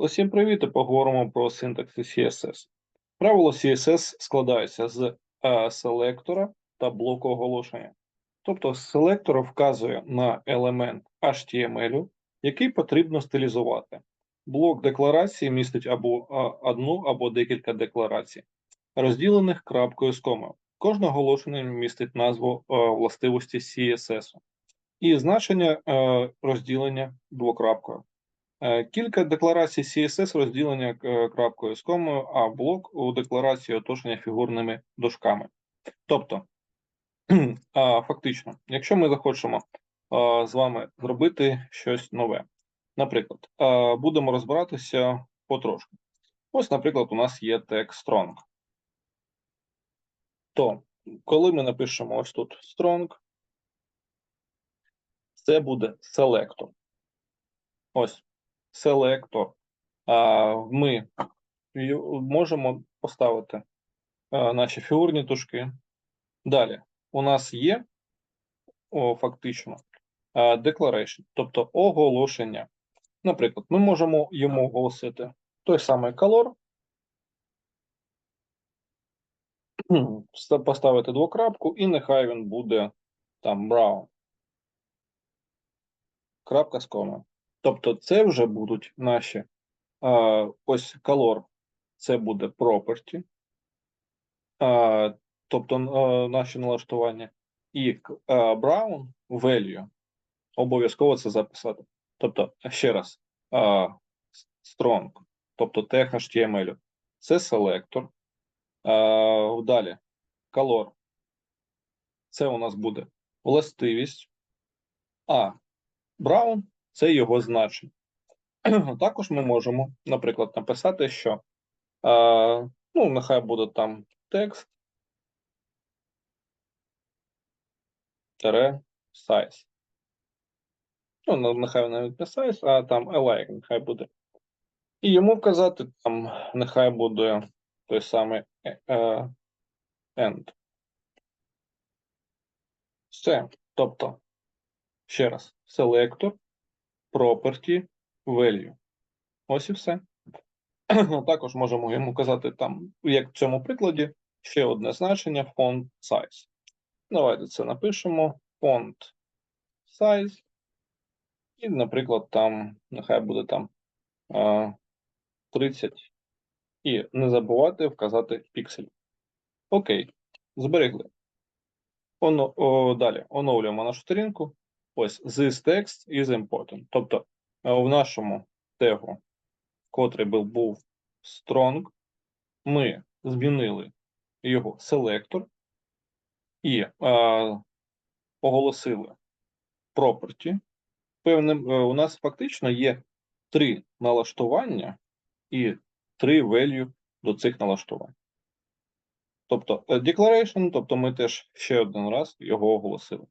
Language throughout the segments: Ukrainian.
Усім привіт і поговоримо про синтаксис CSS. Правило CSS складається з селектора та блоку оголошення. Тобто селектор вказує на елемент HTML, який потрібно стилізувати. Блок декларації містить або одну або декілька декларацій, розділених крапкою з комою. Кожне оголошення містить назву е, властивості CSS і значення е, розділення двокрапкою. Е, Кілька декларацій CSS розділення е, крапкою з комою, а блок у декларації оточення фігурними дужками. Тобто, фактично, якщо ми захочемо з вами зробити щось нове, наприклад, будемо розбиратися потрошку. Ось, наприклад, у нас є тег strong. То, коли ми напишемо ось тут strong, це буде селектор. Ось селектор. Ми можемо поставити наші фігурні тушки. Далі у нас є о, фактично declaration, тобто оголошення. Наприклад, ми можемо йому оголосити той самий color, поставити двокрапку, і нехай він буде там brown. Крапка з комою. Тобто, це вже будуть наші а, ось color, це буде property, а, тобто а, наші налаштування, і а, brown value. Обов'язково це записати. Тобто, ще раз, а, strong, тобто тег HTML, це селектор. Далі, color. Це у нас буде властивість, а brown це його значення. Також ми можемо, наприклад, написати, що а, ну, нехай буде там текст тире size. Ну, нехай навіть не size, а там alike, нехай буде. І йому вказати там, нехай буде той самий е, е, end. Все. Тобто, ще раз, селектор, property, value. Ось і все. Також можемо йому казати там, як в цьому прикладі, ще одне значення font size. Давайте це напишемо font size. І, наприклад, там, нехай буде там 30. І не забувати вказати піксель. Окей, зберегли. Оно, о, далі оновлюємо нашу сторінку. Ось this text is important. Тобто е, в нашому тегу, котрий був, strong, ми змінили його селектор і е, оголосили property. Певним, е, у нас фактично є три налаштування і три value до цих налаштувань. Тобто е, declaration, тобто ми теж ще один раз його оголосили.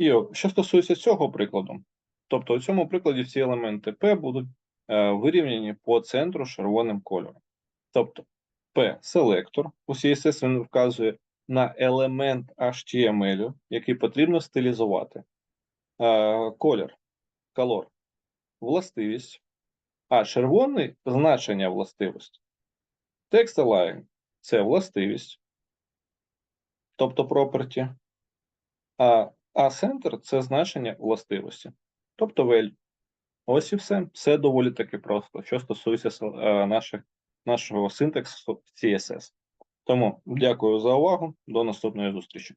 І що стосується цього прикладу, тобто у цьому прикладі всі елементи P будуть е, вирівняні по центру червоним кольором. Тобто P селектор, у CSS він вказує на елемент HTML, який потрібно стилізувати. Е, колір, color, властивість, а червоний значення властивості. Text align – це властивість, тобто property, а, а центр – це значення властивості, тобто value. Ось і все. Все доволі таки просто, що стосується е, наших, нашого синтаксу CSS. Тому дякую за увагу. До наступної зустрічі.